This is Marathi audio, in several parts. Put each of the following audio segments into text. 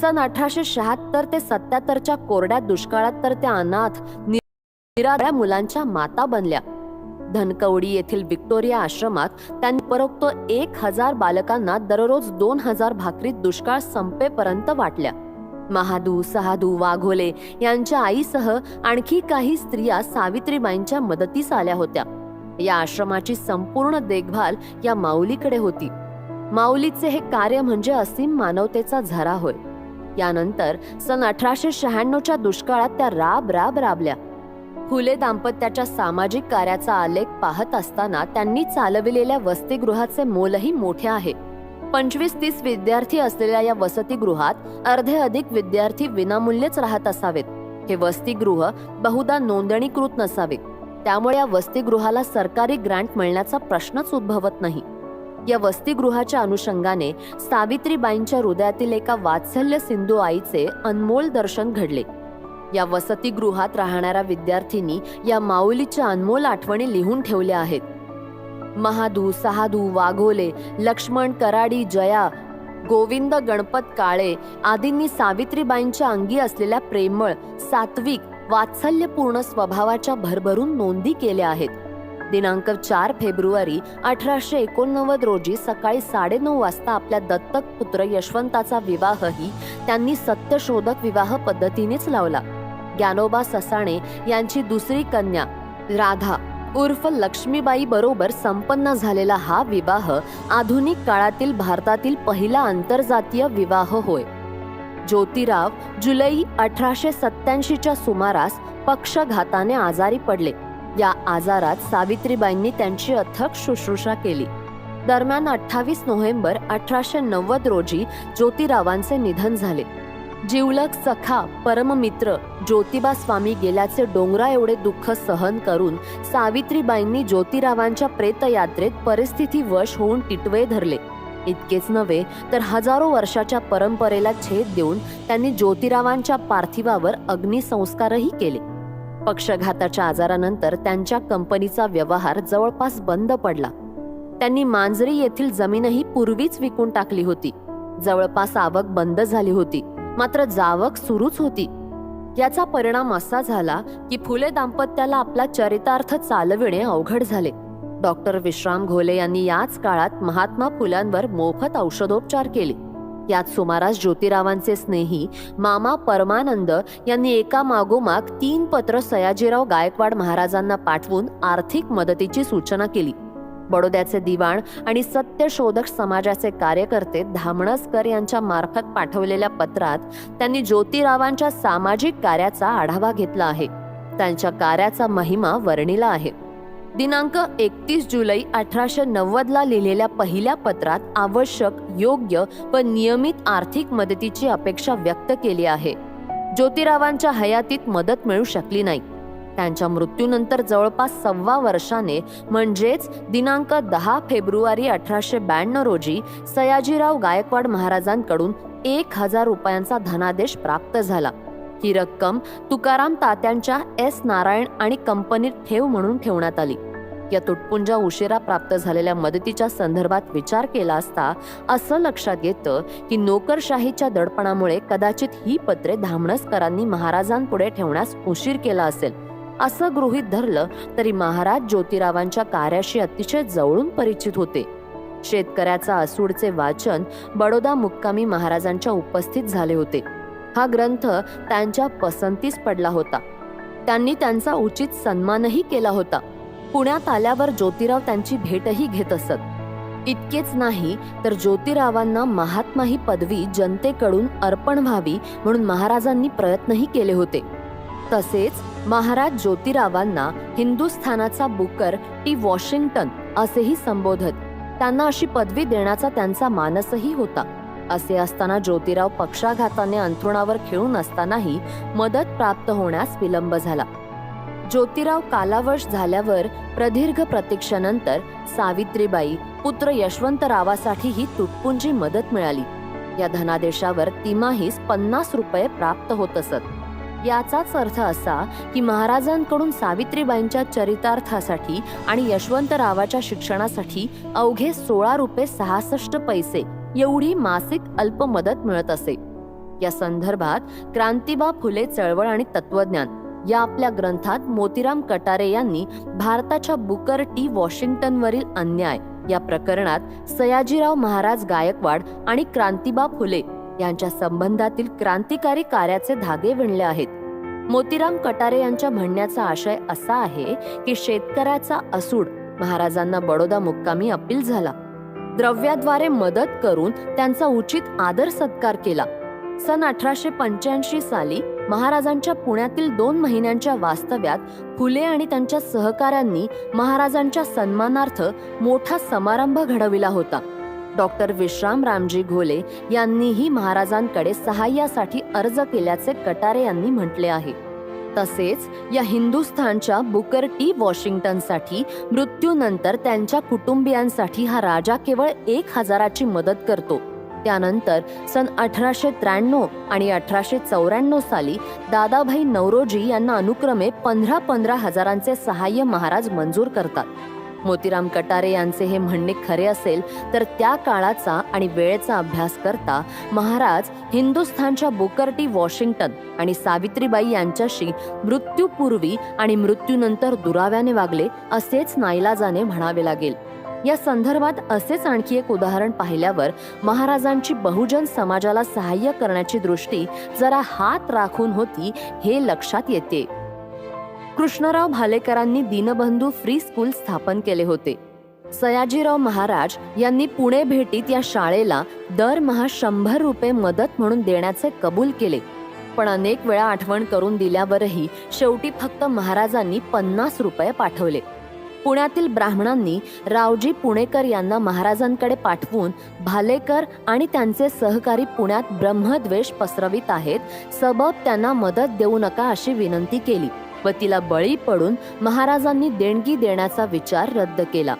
सन अठराशे शहात्तर ते सत्याहत्तरच्या कोरड्या दुष्काळात तर त्या अनाथ नि- निराधार मुलांच्या माता बनल्या. धनकवडी येथील विक्टोरिया आश्रमात त्यांनी उपरोक्त एक हजार बालकांना दररोज दोन हजार भाकरी दुष्काळ संपेपर्यंत वाटल्या. महादू सहादू वाघोले यांच्या आईसह आणखी काही स्त्रिया सावित्रीबाईंच्या मदतीस आल्या होत्या. या आश्रमाची संपूर्ण देखभाल या माऊलीकडे होती. माऊलीचे हे कार्य म्हणजे असीम मानवतेचा झरा होय. यानंतर सन अठराशे शहाण्णवच्या दुष्काळात त्या राब राब राबल्या. फुले दाम्पत्याच्या सामाजिक कार्याचा आलेख पाहत असताना त्यांनी चालविलेल्या वसतिगृहाचे मोलही मोठे आहे. पंचवीस तीस विद्यार्थी असलेल्या या वसतिगृहात अर्धे अधिक विद्यार्थी विनामूल्यच राहत असावेत. हे वसतिगृह बहुधा नोंदणीकृत नसावे. त्यामुळे या वसतिगृहाला सरकारी ग्रँट मिळण्याचा प्रश्नच उद्भवत नाही. या वसतिगृहाच्या अनुषंगाने सावित्रीबाईंच्या हृदयातील एका वात्सल्य सिंधू आईचे अनमोल दर्शन घडले. या वसतिगृहात राहणाऱ्या विद्यार्थींनी या माऊलीच्या अनमोल आठवणी लिहून ठेवल्या आहेत. महादू सहादू वाघोले लक्ष्मण कराडी जया गोविंद गणपत काळे आदींनी सावित्रीबाईंच्या अंगी असलेल्या प्रेमळ सात्विक वात्सल्यपूर्ण स्वभावाच्या भरभरून नोंदी केल्या आहेत. दिनांक चार फेब्रुवारी अठराशे एकोणनव्वद रोजी सकाळी साडेनऊ वाजता आपल्या दत्तक पुत्र यशवंताचा विवाहही त्यांनी सत्यशोधक विवाह पद्धतीनेच लावला. ज्ञानोबा ससाणे यांची दुसरी कन्या राधा उर्फ लक्ष्मीबाई बरोबर संपन्न झालेला हा विवाह आधुनिक काळातील भारतातील पहिला आंतरजातीय विवाह होय. ज्योतिराव जुलै अठराशे सत्याऐंशीच्या सुमारास पक्षघाताने आजारी पडले. या आजारात सावित्रीबाईंनी त्यांची अथक शुश्रूषा केली. दरम्यान अठ्ठावीस नोव्हेंबर अठराशे नव्वद रोजी ज्योतिरावांचे निधन झाले. जिवलग सखा परममित्र ज्योतिबा स्वामी गेल्याचे डोंगरा एवढे दुःख सहन करून सावित्रीबाईंनी ज्योतिरावांच्या प्रेतयात्रेत परिस्थिती वश होऊन टिटवे धरले. इतकेच नव्हे तर हजारो वर्षाच्या परंपरेला छेद देऊन त्यांनी ज्योतिरावांच्या पार्थिवावर अग्निसंस्कारही केले. पक्षघाताच्या आजारानंतर त्यांच्या कंपनीचा व्यवहार जवळपास बंद पडला. त्यांनी मांजरी येथील जमीनही पूर्वीच विकून टाकली होती. जवळपास आवक बंद झाली होती. मात्र जावक सुरूच होती. याचा परिणाम असा झाला की फुले दाम्पत्याला आपला चरितार्थ चालविणे अवघड झाले. डॉक्टर विश्राम घोले यांनी याच काळात महात्मा फुलांवर मोफत औषधोपचार केले. यात सुमारास ज्योतिरावांचे स्नेही मामा परमानंद यांनी एका मागोमाग तीन पत्र सयाजीराव गायकवाड महाराजांना पाठवून आर्थिक मदतीची सूचना केली. बडोद्याचे दिवाण आणि सत्यशोधक समाजाचे कार्यकर्ते धामणसकर यांच्या मार्फत पाठवलेल्या पत्रात त्यांनी ज्योतिरावांच्या सामाजिक कार्याचा आढावा घेतला आहे. त्यांच्या कार्याचा महिमा वर्णिला आहे. दिनांक एकतीस जुलै अठराशे नव्वदला लिहिलेल्या पहिल्या पत्रात आवश्यक योग्य व नियमित आर्थिक मदतीची अपेक्षा व्यक्त केली आहे. ज्योतिरावांच्या हयातीत मदत मिळू शकली नाही. त्यांच्या मृत्यूनंतर जवळपास सव्वा वर्षाने म्हणजेच दिनांक दहा फेब्रुवारी अठराशे ब्याण्णव रोजी सयाजीराव गायकवाड महाराजांकडून एक हजार रुपयांचा धनादेश प्राप्त झाला. ही रक्कम तुकाराम तात्यांच्या एस नारायण आणि कंपनीत ठेव म्हणून ठेवण्यात आली. या तुटपुंजा उशिरा प्राप्त झालेल्या मदतीच्या संदर्भात विचार केला असता असं लक्षात येतं की नोकरशाहीच्या दडपणामुळे कदाचित ही पत्रे धामणसकरांनी महाराजांपुढे ठेवण्यास उशीर केला असेल. असं गृहीत धरलं तरी महाराज ज्योतिरावांच्या कार्याशी अतिशय जवळून परिचित होते. शेतकऱ्याचा असूडचे वाचन बडोदा मुक्कामी महाराजांच्या उपस्थित झाले होते. हा ग्रंथ त्यांच्या पसंतीस पडला होता. त्यांनी त्यांचा उचित सन्मानही केला होता. पुण्यात आल्यावर ज्योतिराव त्यांची भेटही घेत असत. इतकेच नाही तर ज्योतिरावांना महात्मा ही पदवी जनतेकडून अर्पण व्हावी म्हणून महाराजांनी प्रयत्नही केले होते. तसेच महाराज ज्योतिरावांना हिंदुस्थानाचा बुकर टी. वॉशिंग्टन असेही संबोधत. त्यांना अशी पदवी देण्याचा त्यांचा मानसही होता. असे असताना ज्योतिराव पक्षाघाताने अंथरुणावर खेळून असतानाही मदत प्राप्त होण्यास विलंब झाला. ज्योतिराव कालावश झाल्यावर प्रदीर्घ प्रतीक्षेनंतर सावित्रीबाई पुत्र यशवंतरावासाठी ही तुटपुंजी मदत मिळाली. या धनादेशावर तिमाहीस पन्नास रुपये प्राप्त होत असत. याचाच अर्थ असा की महाराजांकडून सावित्रीबाईंच्या चरितार्थासाठी आणि यशवंतरावाच्या शिक्षणासाठी अवघे सोळा रुपये सहासष्ट पैसे एवढी मासिक अल्प मदत मिळत असे. या संदर्भात क्रांतिबा फुले चळवळ आणि तत्वज्ञान या आपल्या ग्रंथात मोतीराम कटारे यांनी भारताच्या बुकर टी वॉशिंग्टनवरील अन्याय या प्रकरणात सयाजीराव महाराज गायकवाड आणि क्रांतिबा फुले यांच्या संबंधातील क्रांतिकारी कार्याचे धागे विणले आहेत. मोतीराम कटारे यांच्या म्हणण्याचा आशय असा आहे की शेतकऱ्याचा असूड महाराजांना बडोदा मुक्कामी अपील झाला. द्रव्याद्वारे मदत करून त्यांचा उचित आदर सत्कार केला. सन अठराशे पंच्याऐंशी साली महाराजांच्या पुण्यातील दोन महिन्यांच्या वास्तव्यात फुले आणि त्यांच्या सहकाऱ्यांनी महाराजांच्या सन्मानार्थ मोठा समारंभ घडविला होता. डॉक्टर विश्राम रामजी घोले यांनीही महाराजांकडे सहाय्यासाठी अर्ज केल्याचे कटारे यांनी म्हटले आहे. तसेच या हिंदुस्थानच्या बुकर टी वॉशिंग्टनसाठी मृत्यूनंतर त्यांच्या कुटुंबियांसाठी हा राजा केवळ एक हजाराची मदत करतो. त्यानंतर सन अठराशे त्र्याण्णव आणि अठराशे चौऱ्याण्णव साली दादाभाई नवरोजी यांना अनुक्रमे पंधरा पंधरा हजारांचे सहाय्य महाराज मंजूर करतात. मोतीराम कटारे यांचे हे म्हणणे खरे असेल तर त्या काळाचा आणि वेळेचा अभ्यास करता महाराज हिंदुस्थानच्या बुकरटी वॉशिंग्टन आणि सावित्रीबाई यांच्याशी मृत्यूपूर्वी आणि मृत्यूनंतर दुराव्याने वागले असेच नाईलाजाने म्हणावे लागेल. या संदर्भात असेच आणखी एक उदाहरण पाहिल्यावर महाराजांची बहुजन समाजाला सहाय्य करण्याची दृष्टी जरा हात राखून होती हे लक्षात येते. कृष्णराव भालेकरांनी दीनबंधू फ्री स्कूल स्थापन केले होते. सयाजीराव महाराज यांनी पुणे भेटीत या शाळेला दरमहा शंभर रुपये मदत म्हणून देण्याचे कबूल केले. पण अनेक वेळा आठवण करून दिल्यावरही शेवटी फक्त महाराजांनी पन्नास रुपये पाठवले. पुण्यातील ब्राह्मणांनी रावजी पुणेकर यांना महाराजांकडे पाठवून भालेकर आणि त्यांचे सहकारी पुण्यात ब्रह्मद्वेष पसरवित आहेत. सबब त्यांना मदत देऊ नका अशी विनंती केली व तिला बळी पडून महाराजांनी देणगी देण्याचा विचार रद्द केला.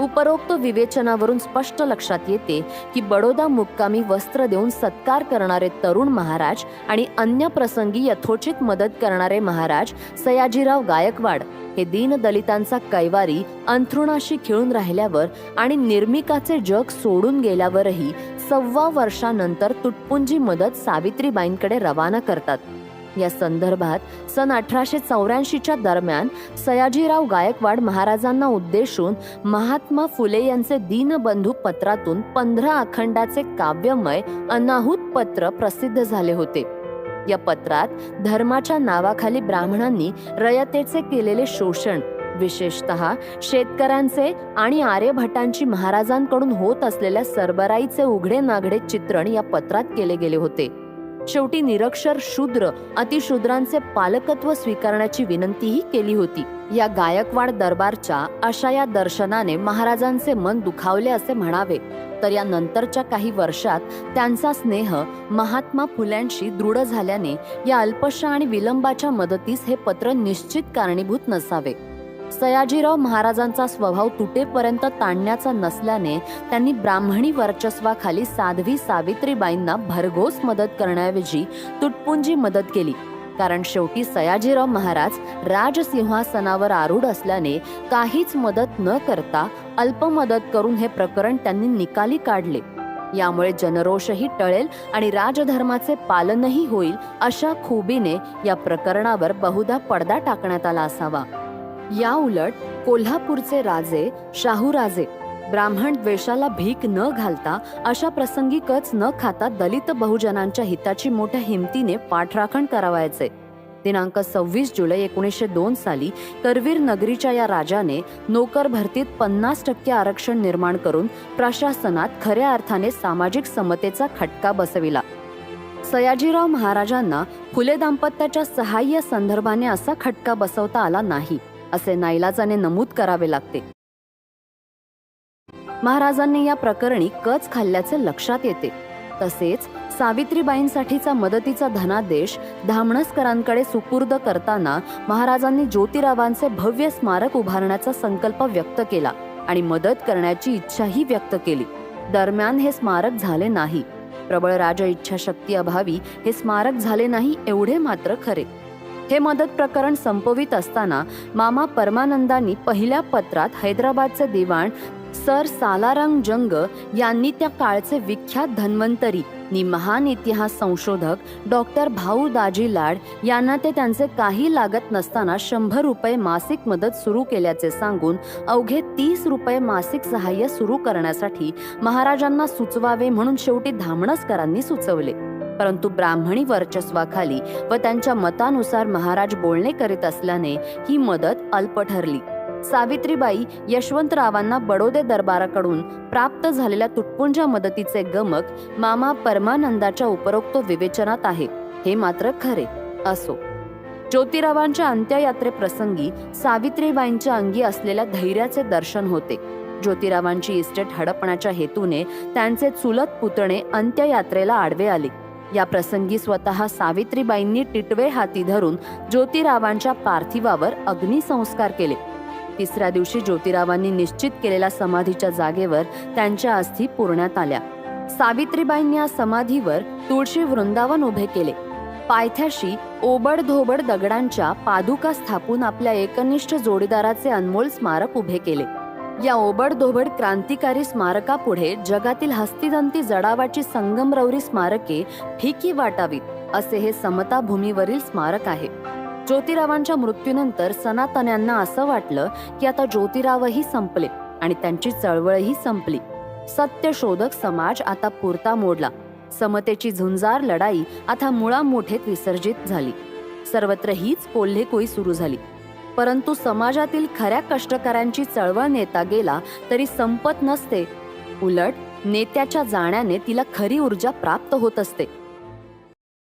उपरोक्त विवेचनावरून स्पष्ट लक्षात येते की बडोदा मुक्कामी वस्त्र देऊन सत्कार करणारे तरुण महाराज आणि अन्य प्रसंगी यथोचित मदत करणारे महाराज सयाजीराव गायकवाड हे दीनदलितांचा कैवारी अंथरुणाशी खिळून राहिल्यावर आणि निर्मिकाचे जग सोडून गेल्यावरही सव्वा वर्षानंतर तुटपुंजी मदत सावित्रीबाईंकडे रवाना करतात. या संदर्भात सन अठराशे चौऱ्याऐंशीच्या दरम्यान सयाजीराव गायकवाड महाराजांना उद्देशून महात्मा फुले यांचे दीनबंधू पत्रातून पंधरा अखंडाचे काव्यमय अनाहूत पत्र प्रसिद्ध झाले होते. या पत्रात धर्माच्या नावाखाली ब्राह्मणांनी रयतेचे केलेले शोषण विशेषत शेतकऱ्यांचे आणि आर्यभटांची महाराजांकडून होत असलेल्या सरबराईचे उघडे नागडे चित्रण या पत्रात केले गेले होते. शेवटी निरक्षर शूद्र अतिशूद्रांचे पालकत्व स्वीकारण्याची विनंतीही केली होती. या गायकवाड दरबारच्या अशा या दर्शनाने महाराजांचे मन दुखावले असे म्हणावे तर या नंतरच्या काही वर्षात त्यांचा स्नेह महात्मा फुल्यांशी दृढ झाल्याने या अल्पशा आणि विलंबाच्या मदतीस हे पत्र निश्चित कारणीभूत नसावे. सयाजीराव महाराजांचा स्वभाव तुटेपर्यंत ताणण्याचा नसल्याने त्यांनी ब्राह्मणी वर्चस्वाखाली साध्वी सावित्रीबाईंना भरघोस मदत करण्याऐवजी तुटपुंजी मदत केली. कारण शेवटी सयाजीराव महाराज राजसिंहासनावर आरूढ असल्याने काहीच मदत न करता अल्प मदत करून हे प्रकरण त्यांनी निकाली काढले. यामुळे जनरोषही टळेल आणि राजधर्माचे पालनही होईल अशा खुबीने या प्रकरणावर बहुधा पडदा टाकण्यात आला असावा. या उलट कोल्हापूरचे राजे शाहूराजे ब्राह्मण द्वेषाला भीक न घालता अशा प्रसंगी कच न खाता दलित बहुजनांच्या हिताची मोठ्या हिमतीने पाठराखण करावायचे. दिनांक सव्वीस जुलै एकोणीसशे दोन साली करवीर नगरीच्या या राजाने नोकर भरतीत पन्नास टक्के आरक्षण निर्माण करून प्रशासनात खऱ्या अर्थाने सामाजिक समतेचा खटका बसविला. सयाजीराव महाराजांना फुले दाम्पत्याच्या सहाय्य संदर्भाने असा खटका बसवता आला नाही. असे नाईलाजाने नमूद करावे लागते. महाराजांनी या प्रकरणी कच खाल्ल्याचे लक्षात येते. तसेच सावित्रीबाईंसाठीचा मदतीचा धनादेश धामणसकरांकडे सुपूर्द करताना महाराजांनी ज्योतिरावांचे भव्य स्मारक उभारण्याचा संकल्प व्यक्त केला आणि मदत करण्याची इच्छाही व्यक्त केली. दरम्यान हे स्मारक झाले नाही. प्रबळ राज इच्छाशक्ती अभावी हे स्मारक झाले नाही एवढे मात्र खरे. हे मदत प्रकरण संपवित असताना मामा परमानंदांनी पहिल्या पत्रात हैदराबादचे दिवाण सर सालारंग जंग यांनी त्या काळचे विख्यात धन्वंतरी नि महान इतिहास संशोधक डॉक्टर भाऊ दाजी लाड यांना ते त्यांचे काही लागत नसताना शंभर रुपये मासिक मदत सुरू केल्याचे सांगून अवघे तीस रुपये मासिक सहाय्य सुरू करण्यासाठी महाराजांना सुचवावे म्हणून शेवटी धामणसकरांनी सुचवले. परंतु ब्राह्मणी वर्चस्वाखाली व त्यांच्या मतानुसार महाराज बोलणे करीत असल्याने ही मदत अल्प ठरली सावित्रीबाई यशवंतरावांना बडोदे दरबाराकडून प्राप्त झालेल्या तुटपुंजा मदतीचे गमक मामा परमानंदाच्या उपरोक्त विवेचनात आहे. हे मात्र खरे असो. ज्योतिरावांच्या अंत्ययात्रेप्रसंगी सावित्रीबाईंच्या अंगी असलेल्या धैर्याचे दर्शन होते. ज्योतिरावांची इस्टेट हडपण्याच्या हेतूने त्यांचे चुलत पुतणे अंत्ययात्रेला आडवे आले. या प्रसंगी स्वतः सावित्रीबाईंनी टिटवे हाती धरून ज्योतिरावांच्या पार्थिवावर अग्निसंस्कार केले. तिसऱ्या दिवशी ज्योतिरावांनी निश्चित केलेल्या समाधीच्या जागेवर त्यांच्या अस्थी पुरण्यात आल्या. सावित्रीबाईंनी या समाधीवर तुळशी वृंदावन उभे केले. पायथ्याशी ओबड धोबड दगडांच्या पादुका स्थापून आपल्या एकनिष्ठ जोडीदाराचे अनमोल स्मारक उभे केले. या ओबडधोबड क्रांतिकारी स्मारकापुढे जगातील हस्तिदंती जडावाची संगमरवरी स्मारके फिकी वाटावीत असे हे समता भूमीवरील स्मारक आहे. ज्योतिरावांच्या मृत्यूनंतर सनातन्यांना असं वाटलं की आता ज्योतिरावही संपले आणि त्यांची चळवळही संपली. सत्यशोधक समाज आता पुरता मोडला. समतेची झुंजार लढाई आता मुळामोठेत विसर्जित झाली. सर्वत्र हीच कोल्हेकोई सुरू झाली. परंतु समाजातील खऱ्या कष्टकऱ्यांची चळवळ नेता गेला तरी संपत नसते. उलट नेत्याच्या जाण्याने तिला खरी ऊर्जा प्राप्त होत असते.